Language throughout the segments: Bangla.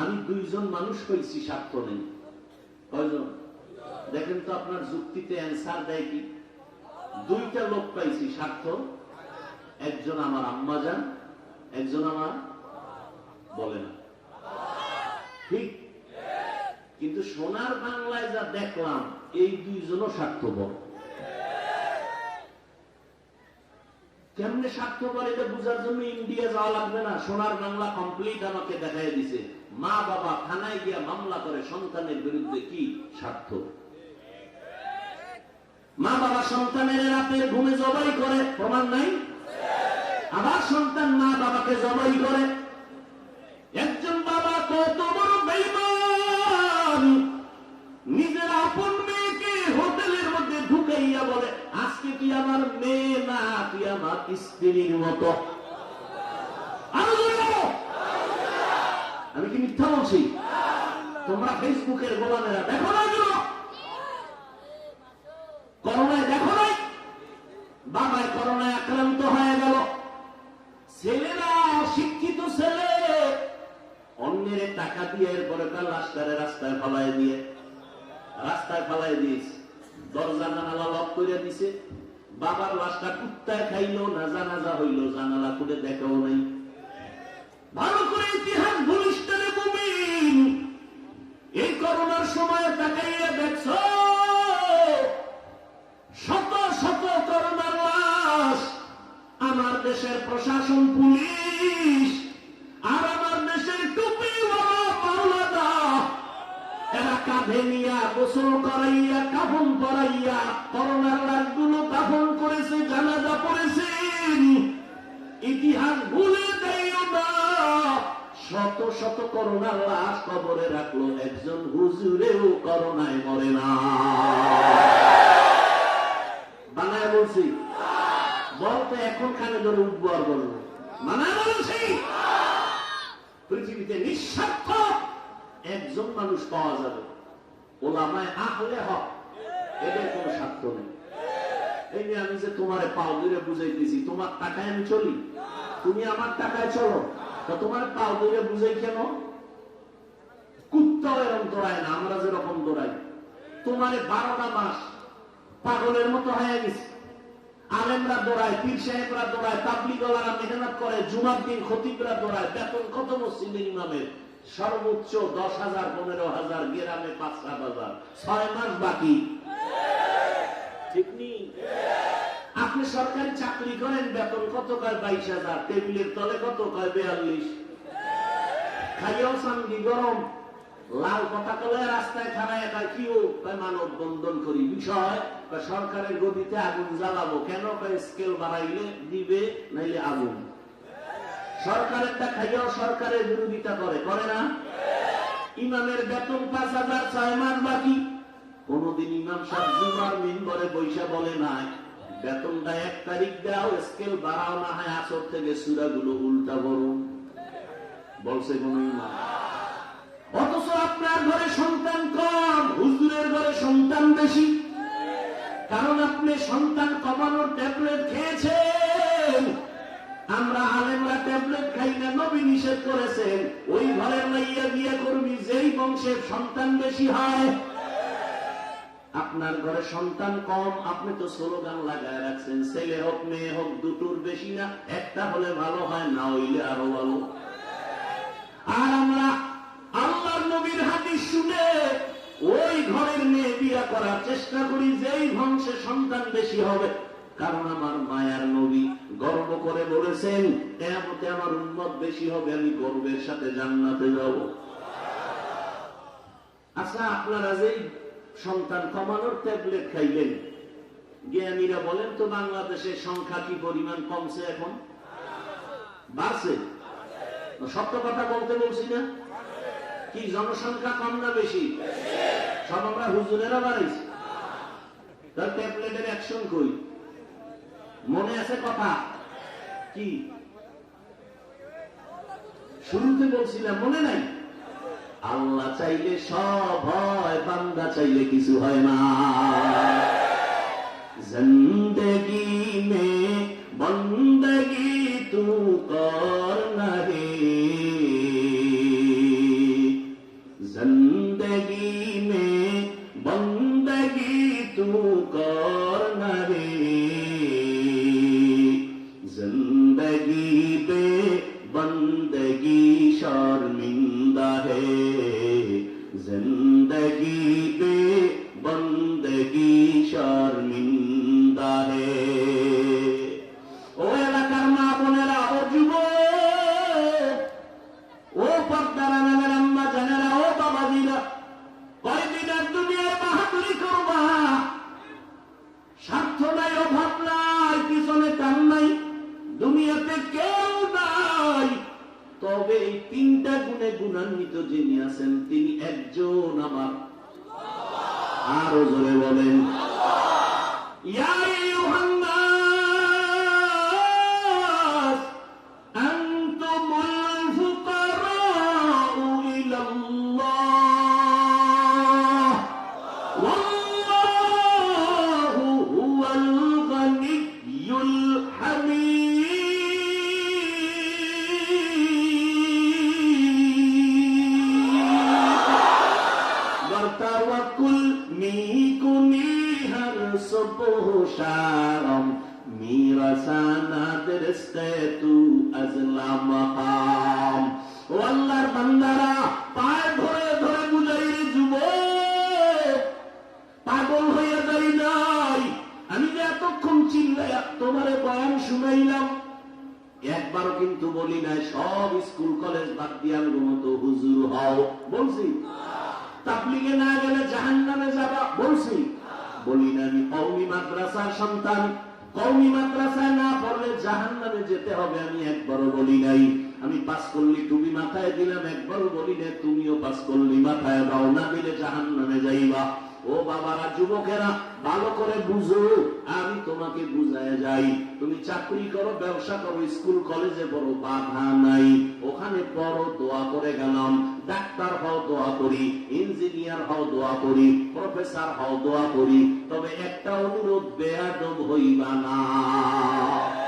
আমি দুইজন মানুষ হয়েছি স্বার্থ নেই কয়জন? দেখেন তো আপনার যুক্তিতে অ্যান্সার দেয় কি? দুইটা লোক পাইছি স্বার্থ একজন আমার আম্মা যান, একজন আমার বলে না। ঠিক? কিন্তু সোনার বাংলায় যা দেখলাম, এই দুইজনও স্বার্থ স্বার্থপর কেমনে স্বার্থপর এটা বোঝার জন্য ইন্ডিয়া যাওয়া লাগবে না? সোনার বাংলা কমপ্লিট আমাকে দেখাই দিছে। মা বাবা থানায় গিয়া মামলা করে, সন্তানের বিরুদ্ধে কি স্বার্থ? মা বাবা সন্তানের রাতের ঘুমে জবাই করে, প্রমাণ নাই? আবার সন্তান মা বাবাকে জবাই করে তুই আমার মেয়ে না তুই আমার স্ত্রীর মতো। আমি কি মিথ্যা বলছি? তোমরা ফেসবুকের গোলামেরা, দেখো না এগুলো? করোনায় দেখো নাই বাবায় করোনায় আক্রান্ত হয়ে গেল। ছেলেরা, শিক্ষিত ছেলে। অন্যের টাকা দিয়ে এরপরে তার লাশটারে রাস্তায় ফলাই দিয়ে। রাস্তায় ফলাই দিয়েছে। দরজা জানালা লক করে দিছে। বাবার লাশটা কুত্তায় খাইলো না জানাজা হইল, জানালা খুলে দেখাও নাই। ভালো করে ইতিহাস মুমিন। এই করোনার সময় তাকাইয়া দেখছ, শত শত করোনার লাশ আমার দেশের প্রশাসন, পুলিশ, আর আমার দেশের টুপি মাওলাদা এরা কাঁধে নিয়া গোসল করাইয়া, কাফন পরাইয়া, করোনার লাশগুলো কাফন করেছে, জানাজা পড়েছেন ইতিহাস ভুলে যাইও না। শত শত করোনার লাশ কবরে রাখল, একজন হুজুরেও করোনায় মরে না। বানায় বলছি বলতে এখন খানে ধরে উঠবো আর বলব মানায় বলছি, পৃথিবীতে নিঃস্বার্থ একজন মানুষ পাওয়া যাবে। ওলামায় আহলে হক। এদের কোনো স্বার্থ নেই। এই যে আমি যে তোমার পাও ধরে বুঝাইতেছি, তোমার টাকায় আমি চলি? তুমি আমার টাকায় চলো। তা তোমার পাও ধরে বুঝাই কেন? কুত্তাও এরকম দৌড়ায় না, আমরা যেরকম দৌড়াই। তোমার বারোটা মাস পাগলের মতো হয়ে গেছে। আলেমরা দৌড়ায়, পীর সাহেবরা দৌড়ায়, তাবলিগলারা মেহনত করে, জুমার দিন খতিবরা দৌড়ায়, বেতন কত মসজিদের ইমামের? সর্বোচ্চ দশ হাজার পনেরো হাজার গ্রামে পাঁচ সাত হাজার ছয় মাস বাকি। ঠিক নেই আপনি সরকারি চাকরি করেন বেতন কত কয়? বাইশ হাজার। টেবিলের তলে কত কয়? বেয়াল্লিশ। খাইয়াও সামগি গরম। লাল পতাকা লয়ে রাস্তায় খারায় একা কিও কয় মানব বন্ধন করি। বিষয় সরকারের গদিতে আগুন জ্বালাবো। কেন? কয় স্কেল বাড়াইলে দিবে নাইলে আগুন। সরকারেরটা খাইয়াও সরকারের বিরোধিতা করে করে না? ইমামের বেতন পাঁচ হাজার, ছয় মাস বাকি। কোনদিন ইমাম সাহেব জুমার মিম্বরে বৈশা বলে নাই, বেতনটা এক তারিখ দাও স্কেল বাড়াও, না হয় আসর থেকে সুরাগুলো উল্টা বলুন বলছে কোন ইমাম। অথচ আপনার ঘরে সন্তান কম, হুজুরের ঘরে সন্তান বেশি। কারণ আপনি সন্তান কমানোর ট্যাবলেট খেয়েছেন। আমরা আলেমরা ট্যাবলেট খাই না, নবী নিষেধ করেছেন। ওই ঘরের মাইয়া বিয়ে করবি, যেই বংশের সন্তান বেশি হয়। আপনার ঘরে সন্তান কম, আপনি তো স্লোগান লাগায় রাখছেন, ছেলে হোক, মেয়ে হোক, দুটোর বেশি না, একটা হলে ভালো হয়, না হইলে আরও ভালো। আর আমরা আল্লাহর নবীর হাদিস শুনে ওই ঘরের মেয়ে বিয়া করার চেষ্টা করি, যেই বংশে সন্তান বেশি হবে। কারণ আমার মায়ার নবী গর্ব করে বলেছেন এমতে আমার উন্মত বেশি হবে, আমি গর্বের সাথে জান্নাতে যাব। আচ্ছা আপনারা যেই সন্তান কমানোর ট্যাবলেট খাইলেন, জ্ঞানীরা বলেন তো বাংলাদেশের সংখ্যা কি পরিমাণ কমছে এখন? বাড়ছে? সত্য কথা বলতে বলছি না। কি, জনসংখ্যা কম না বেশি? সব আমরা হুজুরেরা বাড়াইছি। তার ট্যাবলেটের অ্যাকশন কই? মনে আছে কথা? কি? শুরুতে বলছিলাম, মনে নাই? আল্লাহ চাইলে সব হয়, বান্দা চাইলে কিছু হয় না। জিন্দগি মে শর্মিন্দারে ও এলাকার মা বোনেরা, ও যুব ও পর্দারা নামের আম্মা, জানেরা, ও বাবাজিরা কয়দিন আর দুনিয়ায় বাহাদুরি করবা। স্বার্থ নাই, অভাব নাই, পিছনে কাম নাই, দুনিয়াতে কেউ নাই। তবে এই তিনটা গুণে গুণান্বিত যিনি আছেন, তিনি একজন আমার। আরও জোরে বলেন। ಯಾರು বলি নাই, সব স্কুল, কলেজ বাদ দিয়ে আমি মতো হুজুর হও। বলছি, তাবলিগে না গেলে জাহান নামে যাবা? বলছি, বলি না আমি কৌমি মাদ্রাসার সন্তান। কৌমি মাদ্রাসায় না পড়লে জাহান নামে যেতে হবে, আমি একবারও বলি নাই। আমি পাস করলি, তুমি মাথায় দিলাম, একবারও বলি না তুমিও পাস করলি, মাথায় দাও, না দিলে জাহান নামে যাইবা। ও বাবারা, যুবকেরা, ভালো করে বুঝো। আমি তোমাকে বুঝায় যাই। তুমি চাকরি করো, ব্যবসা করো, স্কুল, কলেজে পড়ো, বাধা নাই। ওখানে পড়ো, দোয়া করে গেলাম। ডাক্তার হও, দোয়া করি। ইঞ্জিনিয়ার হও, দোয়া করি। প্রফেসর হও, দোয়া করি। তবে একটা অনুরোধ, বেয়াদব হইবা না।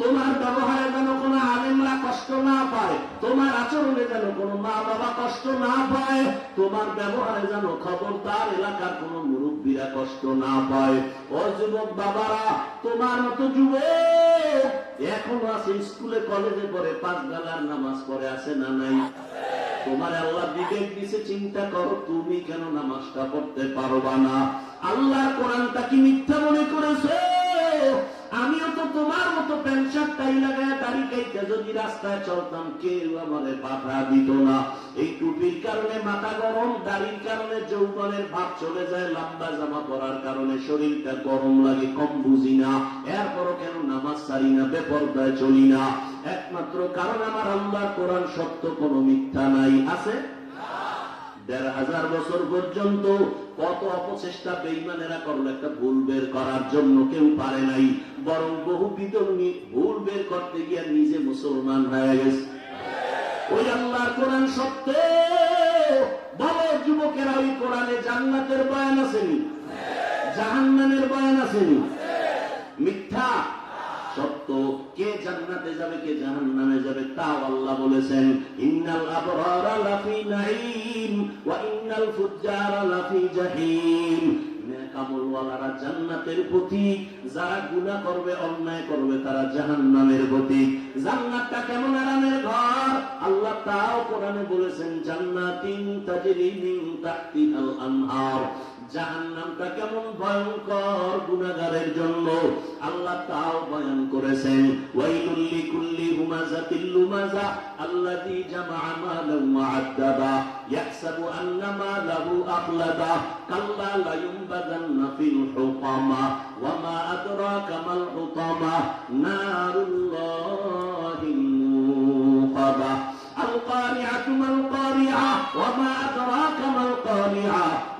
তোমার ব্যবহারে যেন কোনো আলেমরা কষ্ট না পায়, তোমার আচরণে যেন কোনো মা বাবা কষ্ট না পায়, তোমার ব্যবহারে যেন খবরদার এলাকার কোনো মুরব্বীরা কষ্ট না পায়। ও যুবক বাবারা, তোমার মতো যুবক এখনও আছে, স্কুলে, কলেজে পড়ে, পাঁচ বেলার নামাজ পড়ে, আছে না নাই? তোমার আল্লাহ বিবেক দিছে, চিন্তা করো, তুমি কেন নামাজটা পড়তে পারবা না? আল্লাহর কোরআনটা কি মিথ্যা মনে করেছ? আমিও তো তোমার মতো প্যান্ট শার্ট টাই লাগায় দাড়ি কাইতে যদি রাস্তায় চলতাম, কেউ আমারে বাধা দিত না। এই টুপির কারণে মাথা গরম, দাড়ির কারণে যৌবনের ভাব চলে যায়, লম্বা জামা পরার কারণে শরীরটা গরম লাগে, কম বুঝি না। এরপরও কেন নামাজ সারি না, বেপরদায় চলি না? একমাত্র কারণ আমার আল্লাহ কোরআন সত্য কোনো মিথ্যা নাই। আছে? দেড় হাজার বছর পর্যন্ত কত অপচেষ্টা বেইমানেরা করল, একটা ভুল বের করার জন্য কেউ পারে নাই। বরং বহু বিতর্মী ভুল বের করতে গিয়ে নিজে মুসলমান হয়ে গেছে। ওই আল্লাহর কোরআন সত্য। বলো যুবকেরা ওই কোরআনে জান্নাতের বয়ান আসেনি। জাহান্নানের বয়ান আসেনি। মিথ্যা সত্য। কে জান্নাতে যাবে, কে জাহান্নামে যাবে, তাও আল্লাহ বলেছেন, ইন্নাল আবরারা লাফি ওয়া ইন্নাল লাফি জাহিম। কামলওয়ালারা জান্নাতের প্রতি যারা গুনাহ করবে, অন্যায় করবে, তারা জাহান্নামের প্রতি জান্নাতটা কেমন আরামের ঘর? আল্লাহ তাও কোরআনে বলেছেন, জান্নাতিন তাজরি মিন আনহার। জাহান্নামটা কেমন ভয়ঙ্কর গুনাহগারের জন্য আল্লাহ তাও বয়ান করেছেন ওয়াইলুল লিকুল্লি হুমাযাতিল লুমাযা আল্লাযী জামা'a মালান ওয়া আদ্দাবা ইয়াহসাবু আন্না মালাহু আখলাদা কাল্লা লা ইউনবাযান্না ফিল হুতামা ওয়া মা আদরাকা মাল হুতামা নারুল্লাহিল মুকাদা القارعة ما القارعة وما أدراك ما القارعة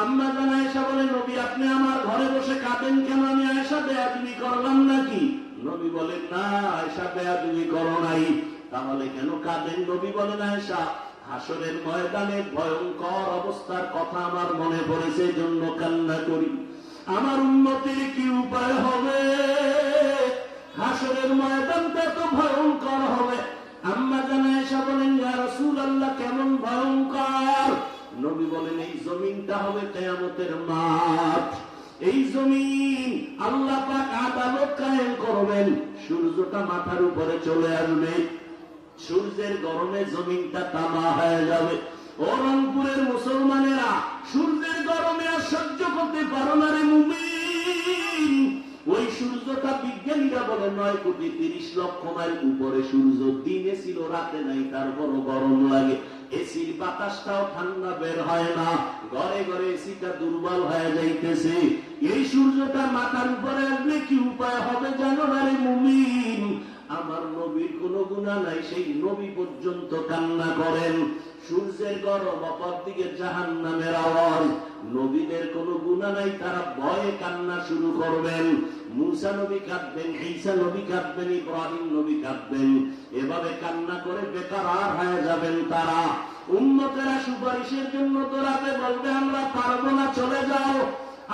আম্মা জানায়সা বলে, নবী, আপনি আমার ঘরে বসে কাঁদেন কেন? আমি আয়সা করলাম নাকি? নবী বলেন না আয়সা করো নাই। তাহলে কেন কাঁদেন? নবী বলেন আয়সা হাসরের ময়দানে ভয়ঙ্কর অবস্থার কথা আমার মনে পড়েছে জন্য কান্না করি। আমার উন্নতির কি উপায় হবে? হাসরের ময়দানটা তো ভয়ঙ্কর হবে। আম্মা জানা এসা বলেন কেমন ভয়ঙ্কর! নবী বলেন, এই জমিনটা হবে কেয়ামতের মাঠ। এই জমিন আল্লাহ পাক আদালত কায়েম করবেন। সূর্যটা মাথার উপরে চলে আসবে। সূর্যের গরমে জমিনটা তামা হয়ে যাবে। ও রংপুরের মুসলমানেরা, সূর্যের গরমে আর সহ্য করতে পারো না রে মুমিন। ওই সূর্যটা বিজ্ঞানীরা বলে, নয় কোটি তিরিশ লক্ষ মাইল উপরে সূর্য। দিনে ছিল, রাতে নাই, তারপরও গরম লাগে। এসির বাতাসটাও ঠান্ডা বের হয় না। ঘরে ঘরে এসিটা দুর্বল হয়ে যাইতেছে। এই সূর্যটা মাথার উপরে আসলে কি উপায় হবে জানো না আমার নবীর কোন গুণা নাই, সেই নবী পর্যন্ত কান্না করেন। সূর্যের গরম অপর দিকে জাহান নামের আওয়াজ। নবীদের কোন গুণা নাই, তারা ভয়ে কান্না শুরু করবেন। মুসা নবী কাঁদবেন, ঈসা নবী কাঁদবেন, ইব্রাহিম নবী কাঁদবেন। এভাবে কান্না করে বেকার আর হয়ে যাবেন তারা। উন্নতেরা সুপারিশের জন্য তোরাতে বলবে, আমরা পারব না, চলে যাও।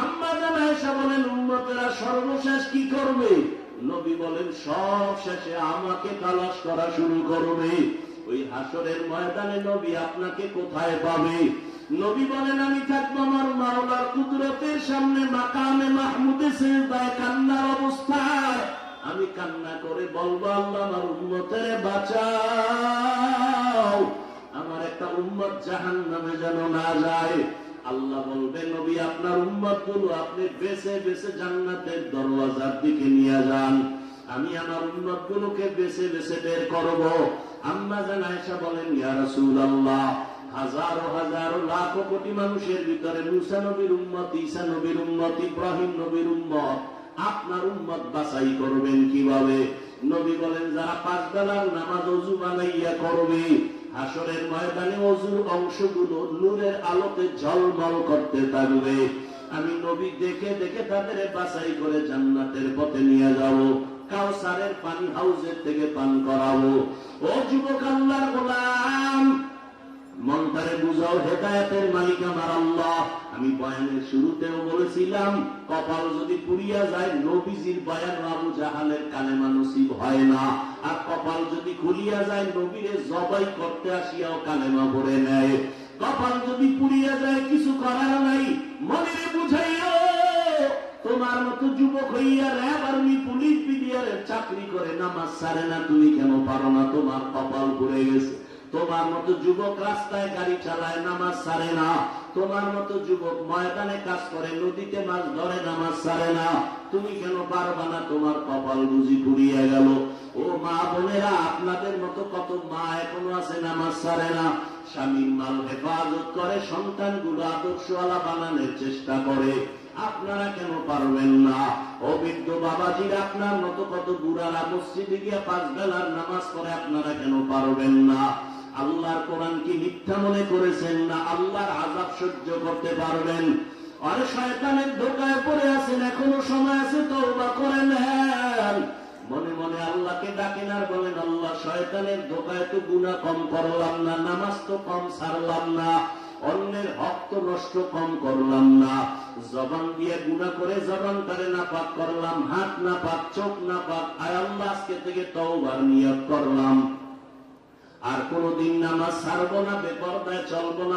আম্মা জানা এসে বলেন উন্নতেরা সর্বশেষ কি করবে? নবী বলেন, সব শেষে আমাকে তালাশ করা শুরু করবে। ওই হাসরের ময়দানে নবী আপনাকে কোথায় পাবে? নবী বলেন, আমি থাকব আমার মাওলার কুদরতের সামনে, মাকামে মাহমুদে সেজদায় কান্নার অবস্থায়। আমি কান্না করে বলব, আল্লাহ আমার উন্মতের বাঁচাও। আমার একটা উম্মত জাহান নামে যেন না যায়। আল্লাহ বলবে নবী, আপনার উম্মতগুলো আপনি বেছে বেছে জান্নাতের দরওয়াজার দিকে নিয়ে যান। আমি আমার উম্মত গুলোকে বেছে বেছে বের করব। আম্মা জান আয়েশা বলেন, ইয়া রাসূলুল্লাহ, হাজারো হাজারো লাখো কোটি মানুষের ভিতরে মুসা নবীর উম্মত, ঈসা নবীর উম্মত, ইব্রাহিম নবীর উম্মত, আপনার উম্মত বাছাই করবেন কীভাবে? নবী বলেন, যারা পাঁচ বেলার নামাজ অজু বানাইয়া করবে হাসরের ময়দানে অজুর অংশগুলো নূরের আলোতে ঝলমল করতে থাকবে। আমি নবী দেখে দেখে তাদের বাছাই করে জান্নাতের পথে নিয়ে যাব। কাউসারের পানি হাউসের থেকে পান করাবো। ও যুবক আল্লাহর গোলাম মন্তারে বুঝাও, হেদায়তের মালিক আমার আল্লাহ। আমি বয়ানের শুরুতেও বলেছিলাম, কপাল যদি পুড়িয়া যায়, নবীজির বয়ান আবু জাহালের কানে নসিব হয় না। আর কপাল যদি খুলিয়া যায়, নবীরে জবাই করতে আসিয়াও কালেমা ভরে নেয়। কপাল যদি পুড়িয়া যায়, কিছু করার নাই মনে বুঝাইও, তোমার মতো যুবক হইয়া র্যাব আর্মি, পুলিশ বিডিআরের চাকরি করে, নামাজ সারে না, তুমি কেন পারো না? তোমার কপাল পুড়ে গেছে। তোমার মতো যুবক রাস্তায় গাড়ি চালায়, নামাজ সারে না। তোমার মতো যুবক ময়দানে কাজ করে, নদীতে মাছ ধরে, নামাজ সারে না। তুমি কেন পারবা না? তোমার কপাল বুঝি পুড়িয়ে গেল। ও মা বোনেরা, আপনাদের মতো কত মা এখনও আছে নামাজ সারে না। স্বামীর মাল হেফাজত করে, সন্তানগুলো আদর্শওয়ালা বানানোর চেষ্টা করে। আপনারা কেন পারবেন না? অভিজ্ঞ বাবাজির আপনার মতো কত বুড়ারা মসজিদে গিয়ে পাঁচ বেলার নামাজ পড়ে, আপনারা কেন পারবেন না? আল্লাহর কোরআন কি মিথ্যা মনে করেছেন না? আল্লাহর আজাব সহ্য করতে পারবেন? আরে শয়তানের ধোকায় পড়ে আছেন, এখনও সময় আছে, তওবা করে নেন। মনে মনে আল্লাহকে ডাকেন আর বলেন, আল্লাহ, শয়তানের ধোকায় তো গুণা কম করলাম না, নামাজ তো কম ছাড়লাম না, অন্যের হক তো নষ্ট কম করলাম না। জবান দিয়ে গুণা করে জবান তারে না পাক করলাম, হাত না পাক চোখ না পাক আয় আল্লাহ, আজকে থেকে তওবার নিয়ত করলাম। আর কোনদিন নামাজ ছাড়বো না, বেপরদায় চলবো না।